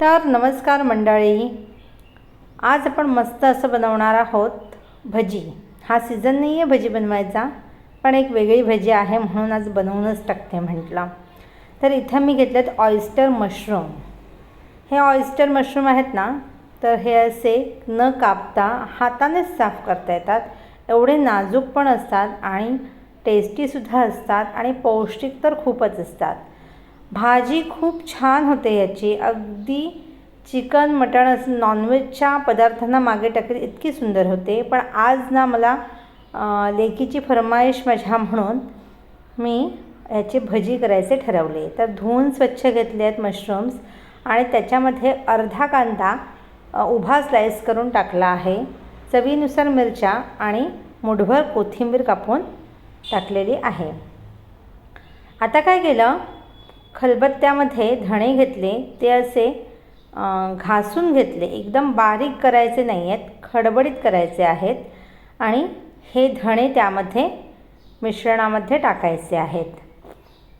तर नमस्कार मंडळी. आज आपण मस्त असं बनवणार आहोत भजी. हा सीझन नाही आहे भजी बनवायचा पण एक वेगळी भजी आहे म्हणून आज बनवूनच टाकते म्हटलं. तर इथं मी घेतलेत ऑइस्टर मशरूम हे ऑइस्टर मशरूम आहेत ना तर हे असे न कापता हातानेच साफ करता येतात. एवढे नाजूक पण असतात आणि टेस्टीसुद्धा असतात आणि पौष्टिक तर खूपच असतात. भाजी खूप छान होते याची. अगदी चिकन मटण असं नॉनव्हेजच्या पदार्थांना मागे टाकली इतकी सुंदर होते. पण आज ना मला लेकीची फरमाईश माझ्या म्हणून मी याची भजी करायचे ठरवले. तर धुवून स्वच्छ घेतले आहेत मशरूम्स आणि त्याच्यामध्ये अर्धा कांदा उभा स्लाईस करून टाकला आहे. चवीनुसार मिरच्या आणि मुठभर कोथिंबीर कापून टाकलेली आहे. आता काय केलं? खलबत्त्यामध्ये धणे घेतले ते असे घासून घेतले. एकदम बारीक करायचे नाही आहेत खडबडीत करायचे आहेत आणि हे धणे त्यामध्ये मिश्रणामध्ये टाकायचे आहेत.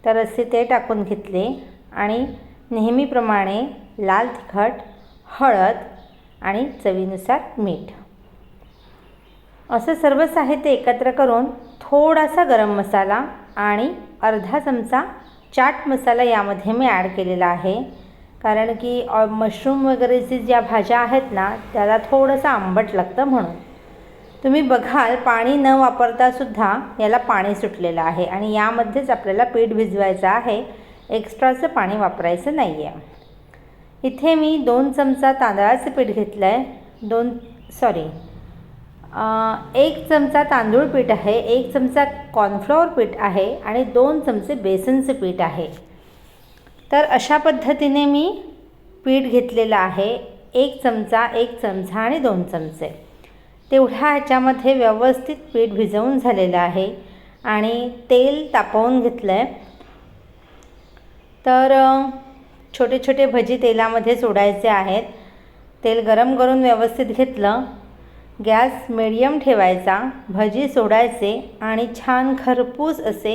तर असे ते टाकून घेतले आणि नेहमीप्रमाणे लाल तिखट हळद आणि चवीनुसार मीठ. असं सर्व साहित्य एकत्र करून थोडासा गरम मसाला आणि अर्धा चमचा चाट मसाला यामध्ये मी ॲड केलेला आहे. कारण की मशरूम वगैरेची ज्या भाज्या आहेत ना त्याला थोडंसं आंबट लागतं म्हणून. तुम्ही बघाल पाणी न वापरतासुद्धा याला पाणी सुटलेलं आहे आणि यामध्येच आपल्याला पीठ भिजवायचं आहे. एक्स्ट्राचं पाणी वापरायचं नाही आहे इथे मी दोन चमचा तांदळाचं पीठ घेतलं आहे दोन सॉरी एक चमचा तांदूळ पीठ आहे एक चमचा कॉर्नफ्लॉवर पीठ आहे आणि दोन चमचे बेसनचं पीठ आहे. तर अशा पद्धतीने मी पीठ घेतलेलं आहे एक चमचा एक चमचा आणि दोन चमचे. तेवढ्या ह्याच्यामध्ये व्यवस्थित पीठ भिजवून झालेलं आहे आणि तेल तापवून घेतलं आहे तर छोटे छोटे भजी तेलामध्ये सोडायचे आहेत. तेल गरम करून व्यवस्थित घेतलं. गॅस मिडियम ठेवायचा भजी सोडायचे आणि छान खरपूस असे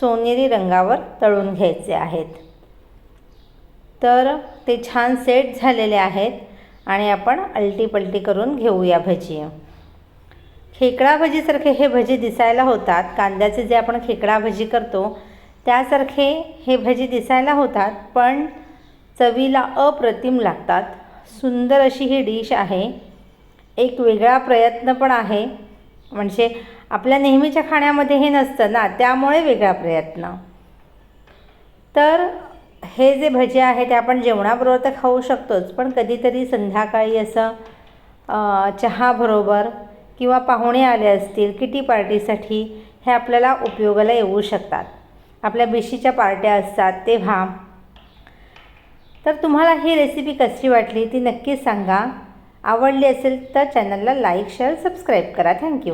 सोनेरी रंगावर तळून घ्यायचे आहेत. तर ते छान सेट झालेले आहेत आणि आपण अलटीपलटी करून घेऊया भजी. खेकडा भजीसारखे हे भजी दिसायला होतात. कांद्याचे जे आपण खेकडा भजी करतो त्यासारखे हे भजी दिसायला होतात पण चवीला अप्रतिम लागतात. सुंदर अशी ही डिश आहे. एक वेगळा प्रयत्न पण आहे. म्हणजे आपल्या नेहमीच्या खाण्यामध्ये हे नसतं ना त्यामुळे वेगळा प्रयत्न. तर हे जे भजे आहे ते आपण जेवणाबरोबर तर खाऊ शकतोच पण कधीतरी संध्याकाळी असं चहाबरोबर किंवा पाहुणे आले असतील किटी पार्टीसाठी हे आपल्याला उपयोगाला येऊ शकतात. आपल्या बेशीच्या पार्ट्या असतात तेव्हा. तर तुम्हाला ही रेसिपी कशी वाटली ती नक्कीच सांगा. आवडली असेल तर चॅनलला लाईक शेअर सबस्क्राईब करा. Thank you